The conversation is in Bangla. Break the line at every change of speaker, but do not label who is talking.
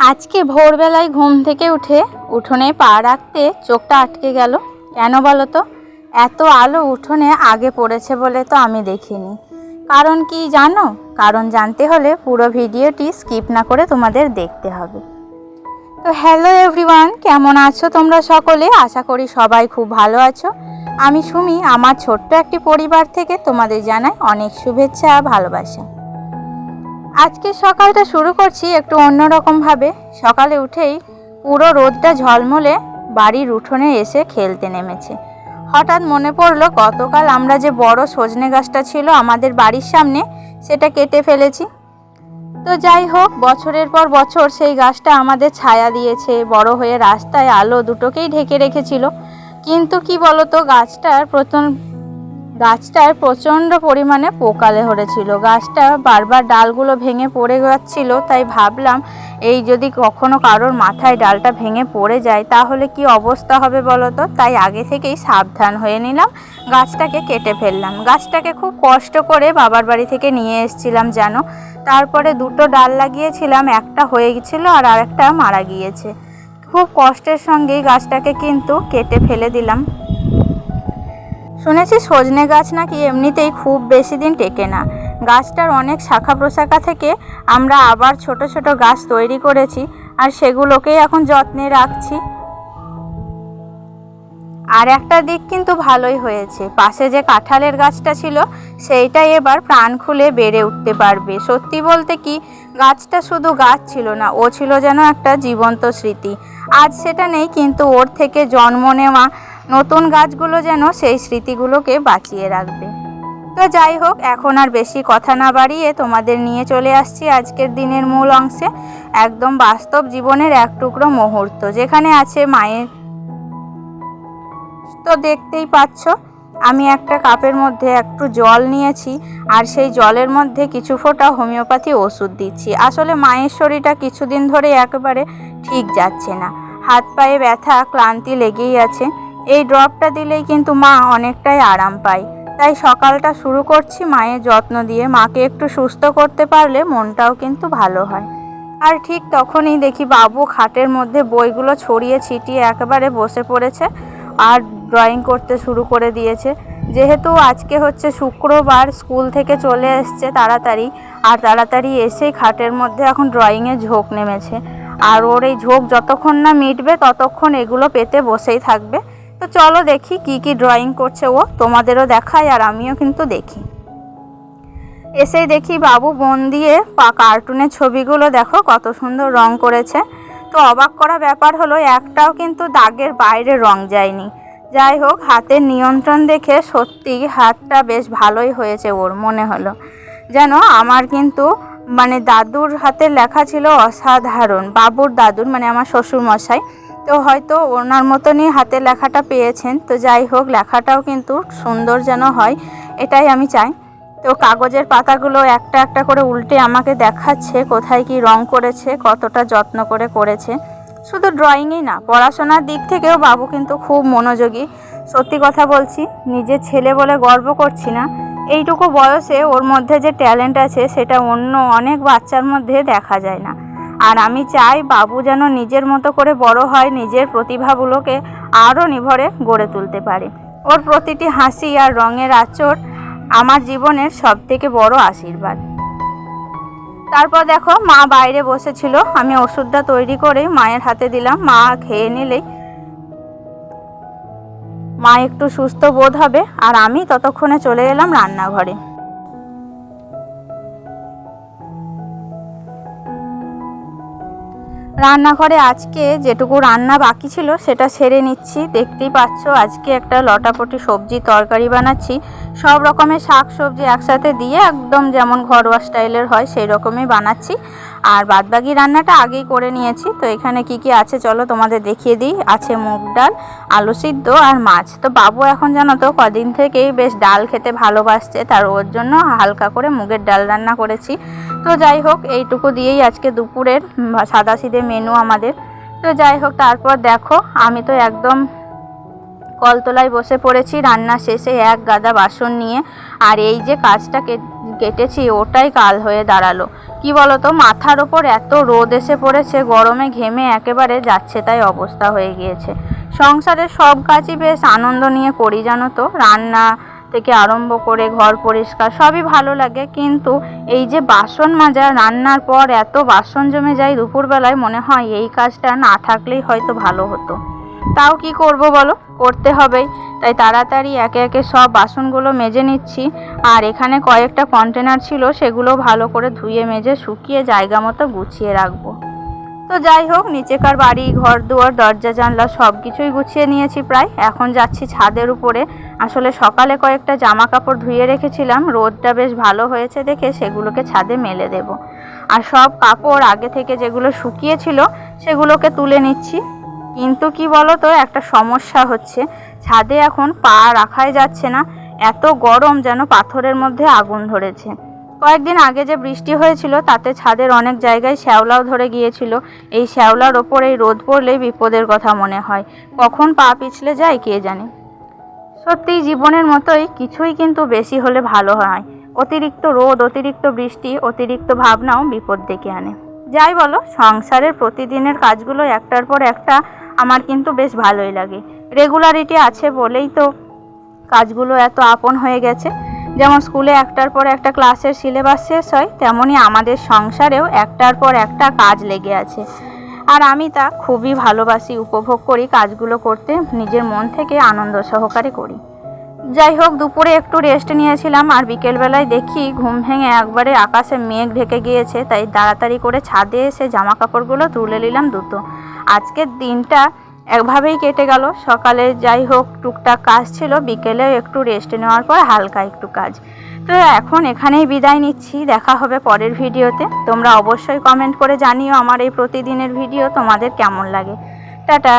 আজকে ভোরবেলায় ঘুম থেকে উঠে উঠোনে পা রাখতে চোখটা আটকে গেল। কেন বলো তো? এত আলো উঠোনে আগে পড়েছে বলে তো আমি দেখিনি। কারণ কি জানো? কারণ জানতে হলে পুরো ভিডিওটি স্কিপ না করে তোমাদের দেখতে হবে। তো হ্যালো এভরিওয়ান, কেমন আছো তোমরা সকলে? আশা করি সবাই খুব ভালো আছো। আমি সুমি, আমার ছোট্ট একটি পরিবার থেকে তোমাদের জানাই অনেক শুভেচ্ছা আর ভালোবাসা। আজকে সকালটা শুরু করছি একটু অন্যরকমভাবে। সকালে উঠেই পুরো রোদটা ঝলমলে বাড়ির উঠোনে এসে খেলতে নেমেছে। হঠাৎ মনে পড়ল, গতকাল আমরা যে বড় সজনে গাছটা ছিল আমাদের বাড়ির সামনে, সেটা কেটে ফেলেছি। তো যাই হোক, বছরের পর বছর সেই গাছটা আমাদের ছায়া দিয়েছে, বড় হয়ে রাস্তায় আলো দুটোকেই ঢেকে রেখেছিল। কিন্তু কি বলতো, গাছটার প্রথম গাছটার প্রচণ্ড পরিমাণে পোকালে ধরেছিল গাছটা বারবার ডালগুলো ভেঙে পড়ে যাচ্ছিল, তাই ভাবলাম এই যদি কখনো কারোর মাথায় ডালটা ভেঙে পড়ে যায়, তাহলে কি অবস্থা হবে বলো তো তাই আগে থেকেই সাবধান হয়ে নিলাম, গাছটাকে কেটে ফেললাম। গাছটাকে খুব কষ্ট করে বাবার বাড়ি থেকে নিয়ে এসেছিলাম যেন। তারপরে দুটো ডাল লাগিয়েছিলাম, একটা হয়ে গেছিল আর আরেকটা মারা গিয়েছে। খুব কষ্টের সঙ্গেই গাছটাকে কিন্তু কেটে ফেলে দিলাম। শুনেছি সজনে গাছ নাকি এমনিতেই খুব বেশি দিন টেকে না। গাছটার অনেক শাখা প্রশাখা থেকে আমরা আবার ছোট ছোট গাছ তৈরি করেছি আর সেগুলোকেই এখন যত্নে রাখছি। আর একটা দিক কিন্তু ভালোই হয়েছে। পাশে যে কাঁঠালের গাছটা ছিল সেইটাই এবার প্রাণ খুলে বেড়ে উঠতে পারবে। সত্যি বলতে কি, গাছটা শুধু গাছ ছিল না, ও ছিল যেন একটা জীবন্ত স্মৃতি। আজ সেটা নেই, কিন্তু ওর থেকে জন্ম নেওয়া নতুন গাছগুলো যেন সেই স্মৃতিগুলোকে বাঁচিয়ে রাখবে। তো যাই হোক, এখন আর বেশি কথা না বাড়িয়ে তোমাদের নিয়ে চলে আসছি আজকের দিনের মূল অংশে, একদম বাস্তব জীবনের এক টুকরো মুহূর্ত, যেখানে আছে মায়ের। তো দেখতেই পাচ্ছ, আমি একটা কাপের মধ্যে একটু জল নিয়েছি, আর সেই জলের মধ্যে কিছু ফোঁটা হোমিওপ্যাথি ওষুধ দিচ্ছি। আসলে মায়ের শরীরটা কিছুদিন ধরে একেবারে ঠিক যাচ্ছে না। হাত পায়ে ব্যথা, ক্লান্তি লেগেই আছে। এই ড্রপটা দিলেই কিন্তু মা অনেকটাই আরাম পায়। তাই সকালটা শুরু করছি মায়ের যত্ন দিয়ে। মাকে একটু সুস্থ করতে পারলে মনটাও কিন্তু ভালো হয়। আর ঠিক তখনই দেখি বাবু খাটের মধ্যে বইগুলো ছড়িয়ে ছিটিয়ে একেবারে বসে পড়েছে আর ড্রয়িং করতে শুরু করে দিয়েছে। যেহেতু আজকে হচ্ছে শুক্রবার, স্কুল থেকে চলে এসছে তাড়াতাড়ি আর তাড়াতাড়ি এসেই খাটের মধ্যে এখন ড্রয়িংয়ে ঝোঁক নেমেছে। আর ওর এই ঝোঁক যতক্ষণ না মিটবে ততক্ষণ এগুলো পেতে বসেই থাকবে। তো চলো দেখি কি কি ড্রয়িং করছে ও। তোমাদেরও দেখায় আর আমিও কিন্তু দেখি। এসেই দেখি বাবু বন দিয়ে পা কার্টুনের ছবিগুলো দেখো, কত সুন্দর রং করেছে। তো অবাক করা ব্যাপার হলো, একটাও কিন্তু দাগের বাইরে রং যায়নি। যাই হোক, হাতের নিয়ন্ত্রণ দেখে সত্যি হাতটা বেশ ভালোই হয়েছে ওর, মনে হলো। যেন আমার কিন্তু মানে দাদুর হাতের লেখা ছিল অসাধারণ, বাবুর দাদুর মানে আমার শ্বশুর মশাই তো হয়তো ওনার মতনই হাতে লেখাটা পেয়েছেন। তো যাই হোক, লেখাটাও কিন্তু সুন্দর যেন হয়, এটাই আমি চাই। তো কাগজের পাতাগুলো একটা একটা করে উল্টে আমাকে দেখাচ্ছে, কোথায় কি রং করেছে, কতটা যত্ন করে করেছে। শুধু ড্রয়িংই না, পড়াশোনার দিক থেকেও বাবু কিন্তু খুব মনোযোগী। সত্যি কথা বলছি নিজের ছেলে বলে গর্ব করছি না। এইটুকু বয়সে ওর মধ্যে যে ট্যালেন্ট আছে, সেটা অন্য অনেক বাচ্চার মধ্যে দেখা যায় না। আর আমি চাই বাবু যেন নিজের মতো করে বড় হয়, নিজের প্রতিভাগুলোকে আরও নিভরে গড়ে তুলতে পারে। ওর প্রতিটি হাসি আর রঙের আচর আমার জীবনের সব থেকে বড় আশীর্বাদ। তারপর দেখো, মা বাইরে বসেছিল। আমি ওষুধটা তৈরি করে মায়ের হাতে দিলাম। মা খেয়ে নিলেই মা একটু সুস্থ বোধ হবে। আর আমি ততক্ষণে চলে এলাম রান্নাঘরে। রান্নাঘরে আজকে যেটুকু রান্না বাকি ছিল, সেটা সেরে নিচ্ছি। দেখতেই পাচ্ছ, আজকে একটা লটাপটি সবজি তরকারি বানাচ্ছি। সব রকমের শাক সবজি একসাথে দিয়ে একদম যেমন ঘরোয়া স্টাইলের হয়, সেই রকমই বানাচ্ছি। আর বাদবাকি রান্নাটা আগেই করে নিয়েছি। তো এখানে কি কি আছে চলো তোমাদের দেখিয়ে দিই। আছে মুগ ডাল, আলু সিদ্ধ আর মাছ। তো বাবু এখন জানো তো কদিন থেকেই বেশ ডাল খেতে ভালোবাসছে, তার ওর জন্য হালকা করে মুগের ডাল রান্না করেছি। তো যাই হোক, এইটুকু দিয়েই আজকে দুপুরের সাদা সিধে মেনু আমাদের। তো যাই হোক, তারপর দেখো, আমি তো একদম কলতলায় বসে পড়েছি, রান্না শেষে এক গাদা বাসন নিয়ে, আর এই যে কাজটা কেটেছি ওটাই কাল হয়ে দাঁড়াল। কি বলতো, মাথার ওপর এত রোদ এসে পড়েছে, গরমে ঘেমে একেবারে যাচ্ছে তাই অবস্থা হয়ে গিয়েছে। সংসারের সব কাজই বেশ আনন্দ নিয়ে করি জানো তো, রান্না থেকে আরম্ভ করে ঘর পরিষ্কার সবই ভালো লাগে, কিন্তু এই যে বাসন মাজা, রান্নার পর এত বাসন জমে যায় দুপুরবেলায়, মনে হয় এই কাজটা না থাকলেই হয়তো ভালো হতো। তাও কি করব বলো? করতে হবেই তাই তাড়াতাড়ি একে একে সব বাসনগুলো মেজে নিচ্ছি। আর এখানে কয়েকটা কন্টেনার ছিল, সেগুলো ভালো করে ধুয়ে মেজে শুকিয়ে জায়গা মতো গুছিয়ে রাখব। তো যাই হোক, নিচেকার বাড়ি ঘর দুয়ার দরজা, জানলা সব কিছুই গুছিয়ে নিয়েছি প্রায়। এখন যাচ্ছি ছাদের উপরে। আসলে সকালে কয়েকটা জামা কাপড় ধুয়ে রেখেছিলাম। রোদটা বেশ ভালো হয়েছে দেখে সেগুলোকে ছাদে মেলে দেব। আর সব কাপড় আগে থেকে যেগুলো শুকিয়েছিল, সেগুলোকে তুলে নিচ্ছি। কিন্তু কি বলো তো একটা সমস্যা হচ্ছে। ছাদে এখন পা রাখাই যাচ্ছে না। এত গরম যেন পাথরের মধ্যে আগুন ধরেছে। কয়েকদিন আগে যে বৃষ্টি হয়েছিল, তাতে ছাদের অনেক জায়গায় শ্যাওলাও ধরে গিয়েছিল। এই শ্যাওলার ওপর এই রোদ পড়লেই বিপদের কথা মনে হয়। কখন পা পিছলে যায় কে জানে। সত্যিই জীবনের মতোই কিছুই কিন্তু বেশি হলে ভালো হয়। অতিরিক্ত রোদ, অতিরিক্ত বৃষ্টি, অতিরিক্ত ভাবনাও বিপদ ডেকে আনে। যাই বলো, সংসারের প্রতিদিনের কাজগুলো একটার পর একটা আমার কিন্তু বেশ ভালোই লাগে। রেগুলারিটি আছে বলেই তো কাজগুলো এত আপন হয়ে গেছে। যেমন স্কুলে একটার পর একটা ক্লাসের সিলেবাস শেষ হয় তেমনই আমাদের সংসারেও একটার পর একটা কাজ লেগে আছে। আর আমি তা খুবই ভালোবাসি, উপভোগ করি, কাজগুলো করতে নিজের মন থেকে আনন্দ সহকারে করি। যাই হোক, দুপুরে একটু রেস্ট নিয়েছিলাম আর বিকেলবেলায় দেখি ঘুম ভেঙে একবারে আকাশে মেঘ ঢেকে গিয়েছে, তাই তাড়াতাড়ি করে ছাদে এসে জামা কাপড়গুলো তুলে নিলাম দুটো। আজকের দিনটা একভাবেই কেটে গেল। সকালে যাই হোক, টুকটাক কাজ ছিল বিকেলেও একটু রেস্ট নেওয়ার পর হালকা একটু কাজ। তো এখন এখানেই বিদায় নিচ্ছি, দেখা হবে পরের ভিডিওতে। তোমরা অবশ্যই কমেন্ট করে জানিও আমার এই প্রতিদিনের ভিডিও, তোমাদের কেমন লাগে। টাটা!